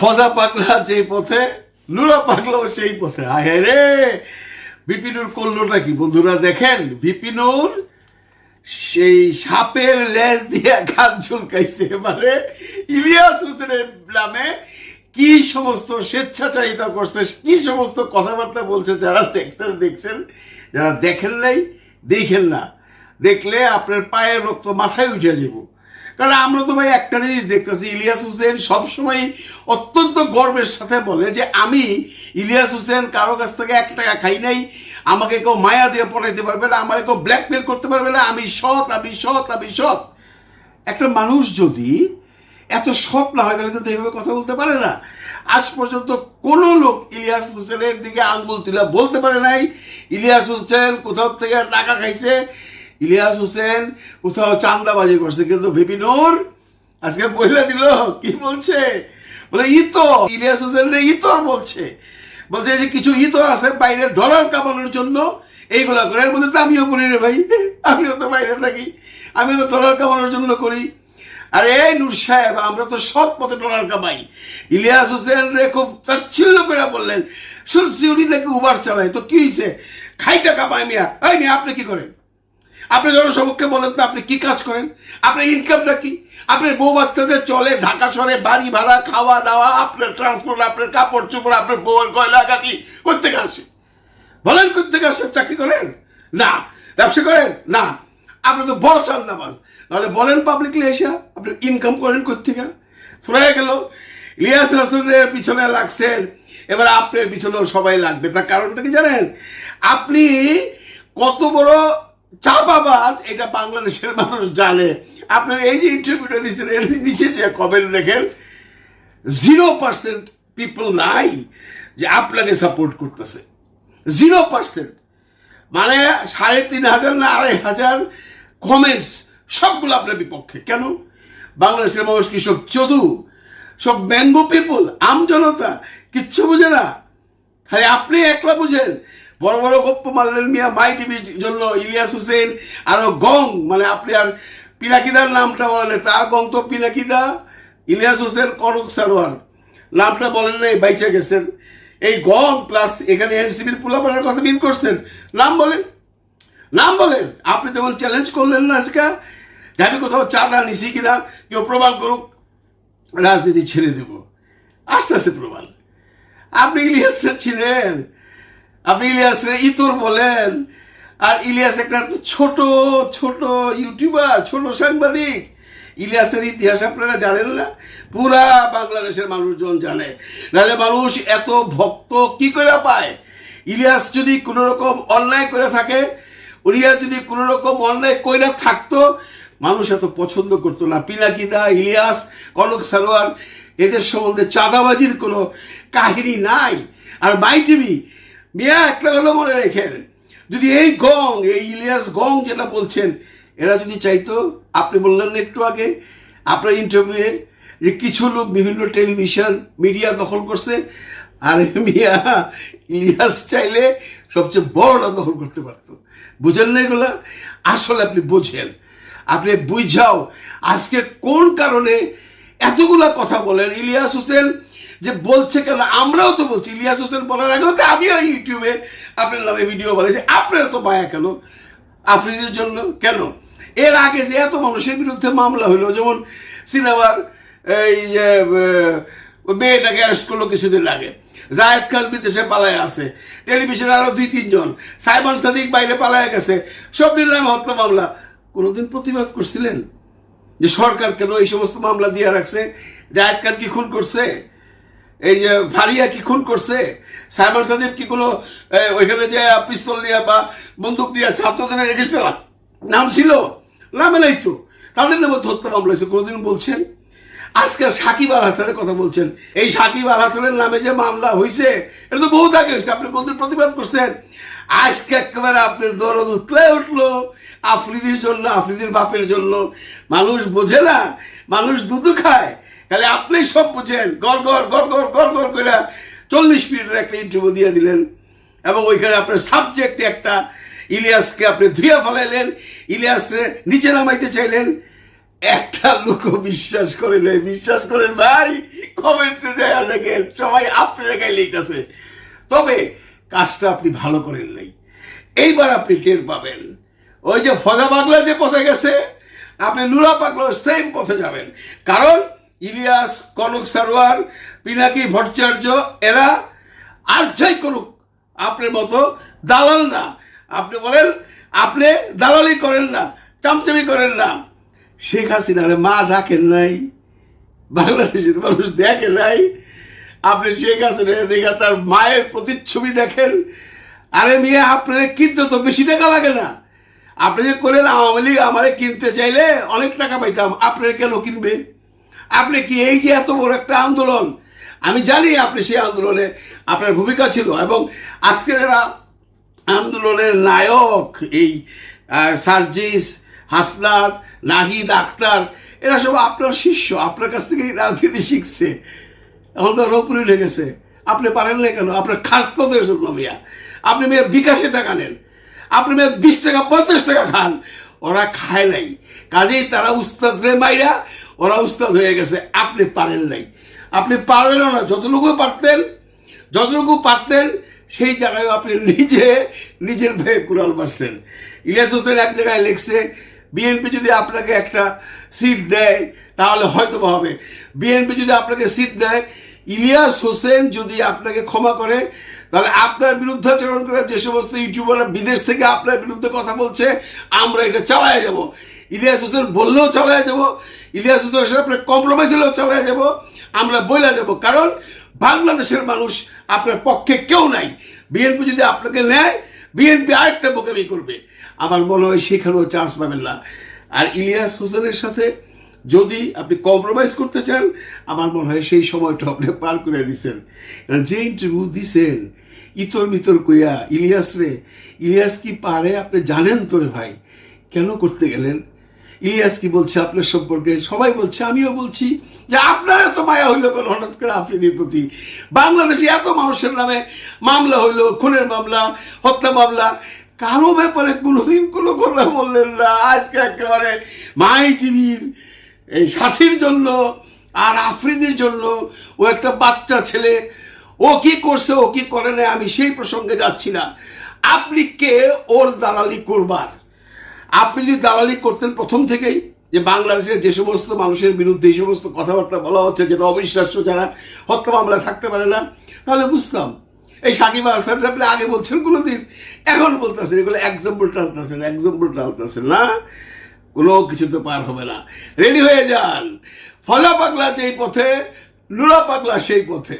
ফজা পাগলা যে পথে, নুরা পাগলাও সেই পথে। আহে রে বিপিনুর করল নাকি? বন্ধুরা দেখেন বিপিনুর সেই সাপের লেজ দিয়ে গান চুলকাইছে মানে ইলিয়াস হোসেনের নামে কি সমস্ত স্বেচ্ছাচারিতা করছে, কি সমস্ত কথাবার্তা বলছে, যারা দেখছেন দেখছেন, যারা দেখেন নাই, দেখেন না। দেখলে আপনার পায়ের রক্ত মাথায় উঠে যাব কারণ আমরা তো ভাই একটা জিনিস দেখতেছি, ইলিয়াস হোসেন সবসময় অত্যন্ত গর্বের সাথে বলে যে, আমি ইলিয়াস হোসেন কারও কাছ থেকে এক টাকা খাই নাই, আমাকে কেউ মায়া দিয়ে পড়াইতে পারবে না, আমার কেউ ব্ল্যাকমেল করতে পারবে না, আমি সৎ আমি সৎ আমি সৎ। একটা মানুষ যদি এত সৎ না হয়, তাহলে কিন্তু এইভাবে কথা বলতে পারে না। আজ পর্যন্ত কোনো লোক ইলিয়াস হোসেনের দিকে আঙ্গুল তুলে বলতে পারে নাই, ইলিয়াস হোসেন কোথাও থেকে টাকা খাইছে ইলিয়াস হোসেন কোথাও চান্দাবাজি করছে, কিন্তু ভিপিনুর আজকে বইলে দিল, কি বলছে? বলে ইতো ইলিয়াস হোসেন ইতর বলছে। বলছে যে কিছু ইতর আছে বাইরে ডলার কামানোর জন্য, এইগুলা করে। এর মধ্যে তো আমিও করি রে ভাই, আমিও তো বাইরে থাকি, আমিও তো ডলার কামানোর জন্য করি। আরে এই নূর সাহেব, আমরা তো সৎ পথে ডলার কামাই। ইলিয়াস হোসেন রে খুব তাচ্ছিল্য করে বললেন, শুনছি উনি নাকি উবার চালায়, তো কি হয়েছে খাইটা কামায় মিয়া। এই মিয়া, আপনি কি করেন? আপনি জনসমক্ষে বলেন তো আপনি কি কাজ করেন? আপনার ইনকামটা কি? আপনার বউ বাচ্চাদের চলে, ঢাকা শহরে বাড়ি ভাড়া, খাওয়া দাওয়া, আপনার ট্রান্সপোর্ট আপনার কাপড় চোপড়, আপনার বউয়ের গয়লা কাটি করতে আসে? বলেন করতে আসে? চাকরি করেন? না। ব্যবসা করেন? না। আপনি তো বড় নামাজ নাহলে বলেন পাবলিকলি এসে, আপনি ইনকাম করেন কোথেকে ফুরাই গেল। ইলিয়াস হাসানের পিছনে লাগছেন। এবার আপনার পিছনেও সবাই লাগবে। তার কারণটা কি জানেন? আপনি কত বড় চাপাবাজ এটা বাংলাদেশের মানুষ জানে। আপনার এই যে ইন্টারভিউটা দিচ্ছেন এর নিচে যে কমেন্ট দেখেন জিরো পার্সেন্ট পিপল নাই যে আপনাকে সাপোর্ট করতেছে। জিরো পার্সেন্ট মানে সাড়ে তিন হাজার না আড়াই হাজার কমেন্টস সবগুলো আপনার বিপক্ষে। কেন? বাংলাদেশের মানুষ কি সব চদু? সব ম্যাঙ্গো পিপল আম জনতা? কিচ্ছু বুঝে না। খালি আপনি একলা বুঝেন। বড় বড় গপ্প মারলেন মিয়া মাই টিভির জন্য ইলিয়াস হোসেন, আরও গং মানে আপনি আর পিনাকিদার নামটা বলেন তার গং তো পিনাকিদা, ইলিয়াস হোসেন করক সারোয়ার, নামটা বলেন নাই, বাইচে গেছেন। এই গং প্লাস এখানে এনসিবির পোলাপানের কথা মিন করছেন, নাম বলেন নাম বলেন। আপনি যেমন চ্যালেঞ্জ করলেন না আজকে আমি কোথাও চাঁদা নিছি কিনা, কেউ প্রমাণ করুক, রাজনীতি ছেড়ে দেব। আস্তে আস্তে প্রমাণ। আপনি ইলিয়াসরা ছিলেন আপনি ইলিয়াসরা ইতর বলেন। আর ইলিয়াস একটা ছোট ছোট ইউটিউবার, ছোট সাংবাদিক। ইলিয়াসের ইতিহাস আপনারা জানেন না? পুরা বাংলাদেশের মানুষজন জানে। নাহলে মানুষ এত ভক্ত কি করে পায়? ইলিয়াস যদি কোনো রকম অন্যায় করে থাকে, ইলিয়াস যদি কোনো রকম অন্যায় কইরা থাকতো, মানুষ এত পছন্দ করতো না। পিনাকিদা ইলিয়াস, কনক সারোয়ার, এদের সম্বন্ধে চাঁদাবাজির কোনো কাহিনী নাই। আর মাই টিভি মিয়া, একটা কথা মনে রেখেন। যদি এই গং, এই ইলিয়াস গং যেটা বলছেন, এরা যদি চাইতো, আপনি বললেন একটু আগে, আপনার ইন্টারভিউয়ে যে কিছু লোক বিভিন্ন টেলিভিশন মিডিয়া দখল করছে, আর মিয়া, ইলিয়াস চাইলে সবচেয়ে বড়টা দখল করতে পারতো। বুঝেন না এগুলা? আসলে আপনি বুঝেন। আপনি বুঝাও, আজকে কোন কারণে এতগুলা কথা বলেন? ইলিয়াস হোসেন যে বলছে কেন? আমরাও তো বলছি। ইলিয়াস হোসেন বলার আগেও তো আমিও ইউটিউবে আপনার নামে ভিডিও বানাইছি। আপনার তো মায়া কেন? আফ্রিদের জন্য? কেন? এর আগে যে এত মানুষের বিরুদ্ধে মামলা হলো, যেমন সিনেমার এই যে মেয়েটাকে অ্যারেস্ট করল কিছুদিন আগে। জায়েদ খান বিদেশে পালায় আছে। টেলিভিশনে আরও দুই, তিনজন। সাইমন সাদিক বাইরে পালায় গেছে। সব নামে হত্যা মামলা। কোনোদিন প্রতিবাদ করছিলেন? যে সরকার কেন এই সমস্ত মামলা দিয়ে রাখছে? জায়েদ খান কি খুন করছে? এই যে ভারিয়া কি খুন করছে? সাইমন সাদিব কি কোনো ওইখানে যে পিস্তল নিয়ে বা বন্দুক দিয়ে ছাত্রদের নাম ছিল? নামে নাই তো। তাদের নামে হত্যা মামলা হয়েছে কোনোদিন বলছেন? আজকে সাকিব আল হাসানের কথা বলছেন। এই সাকিব আল হাসানের নামে যে মামলা হয়েছে এটা তো বহুত আগে হয়েছে আপনি কোনদিন প্রতিবাদ করছেন? আজকে একেবারে আপনার দরদ উতলে উঠল, আফ্রিদির জন্য, আফ্রিদির বাপের জন্য। মানুষ বোঝে না, মানুষ দুধু খায়। তাহলে আপনি সব বুঝেন। গড় গড় গড় গড় গড় গড় করে চল্লিশ মিনিটের একটা ইন্টারভিউ দিয়ে দিলেন। এবং ওইখানে আপনার সাবজেক্ট একটা ইলিয়াসকে আপনি ধুয়ে ফেলাইলেন। ইলিয়াসকে নিচে নামাইতে চাইলেন। একটা লোক বিশ্বাস করে নাই। বিশ্বাস করেন ভাই কমেন্টসে দেখেন, সবাই আপনার গায়ে লেগেছে। তবে কাজটা আপনি ভালো করেন নাই। এইবার আপনি টের পাবেন। ওই যে ফজা পাগলা যে পথে গেছে, আপনি নুরা পাগলা সেম পথে যাবেন। কারণ ইলিয়াস, কনক সারোয়ার, পিনাকি ভট্টাচার্য, এরা আর যাই করুক, আপনার মতো দালাল না। আপনি বলেন, আপনি দালালি করেন না, চামচামি করেন না। শেখ হাসিনারে মা ডাকেন নাই, বাংলাদেশের মানুষ দেখে নাই। আপনি শেখ হাসিনা দেখা তার মায়ের প্রতিচ্ছবি দেখেন। আরে মেয়ে আপনার কিনতে তো বেশি টাকা লাগে না। আপনি যে করেন, আওয়ামী লীগ আমারে কিনতে চাইলে অনেক টাকা পাইতাম। আপনার কেন কিনবে? আপনি কি এই যে এত বড় একটা আন্দোলন? আমি জানি আপনি সেই আন্দোলনে আপনার ভূমিকা ছিল এবং আজকে যারা আন্দোলনের নায়ক এই সার্জিস, হাসনাত, নাহিদ আক্তার, এরা সব আপনার শিষ্য, আপনার কাছ থেকেই রাজনীতি শিখছে। এখন তো রোপরে উঠে গেছে। আপনি পারেন না কেন? আপনার খাস্তদের জন্য মিয়া। আপনি মেয়ে বিকাশে টাকা নেন। আপনি মেয়ে বিশ টাকা, পঞ্চাশ টাকা খান। ওরা খায় নাই। কাজেই তারা উস্তাদ মাইরা ওরা উস্তাদ হয়ে গেছে, আপনি পারেন নাই। আপনি পারবেনও না, যতটুকু পারতেন যতটুকু পারতেন, সেই জায়গায় আপনি নিজে, নিজের ভয়ে কুড়াল মারছেন। ইলিয়াস হোসেন এক জায়গায় লিখছে, বিএনপি যদি আপনাকে একটা সিট দেয়, তাহলে হয়তো হবে। বিএনপি যদি আপনাকে সিট দেয়, ইলিয়াস হোসেন যদি আপনাকে ক্ষমা করে, তাহলে আপনার বিরুদ্ধে আচরণ করে যে সমস্ত ইউটিউবাররা বিদেশ থেকে আপনার বিরুদ্ধে কথা বলছে, আমরা এটা চালায় যাব। ইলিয়াস হোসেন বললেও চালায় যাব ইলিয়াস হোসেনের সাথে আপনার কম্প্রোমাইজ হলেও চালায় যাব, আমরা বলে যাব। কারণ বাংলাদেশের মানুষ আপনার পক্ষে কেউ নাই। বিএনপি যদি আপনাকে নেয়, বিএনপি আরেকটা বোকামি করবে। আমার মনে হয় সেখানেও চান্স পাবেন না। আর ইলিয়াস হোসেনের সাথে যদি আপনি কম্প্রোমাইজ করতে চান, আমার মনে হয় সেই সময়টা আপনি পার করে দিচ্ছেন যে ইন্টারভিউ দিছেন, ইতর মিতর কইয়া ইলিয়াস রে, ইলিয়াস কি পারে আপনি জানেন তোরে ভাই? কেন করতে গেলেন? ইলিয়াস কি বলছে আপনার সম্পর্কে? সবাই বলছে, আমিও বলছি যে আপনার এত মায়া হইল কেন হঠাৎ করে আফ্রিদির প্রতি? বাংলাদেশে এত মানুষের নামে মামলা হইল, খুনের মামলা, হত্যা মামলা। কারও ব্যাপারে কোনোদিন কোনো কথা বললেন না। আজকে একেবারে মাই টিভির এই সাথীর জন্য আর আফ্রিদির জন্য ও একটা বাচ্চা ছেলে, ও কি করছে, ও কি করে না আমি সেই প্রসঙ্গে যাচ্ছি না। আপনি কে? ওর দালালি করবার। আপনি যদি দালালি করতেন প্রথম থেকেই যে বাংলাদেশের যে সমস্ত মানুষের বিরুদ্ধে এই সমস্ত কথাবার্তা বলা হচ্ছে, যেটা অবিশ্বাস্য যারা হত্যা মামলা থাকতে পারে না, তাহলে বুঝতাম। এই সাকিব হাসান আপনি আগে বলছেন কোনো দিন এখন বলতেছেন, এগুলো এক্সাম্পল টালতেছেন এক্সাম্পল টালতেছেন না। কোনো কিছুতে পার হবে না। রেডি হয়ে যান। ফলা পাগলা যেই পথে নুরা পাগলা সেই পথে।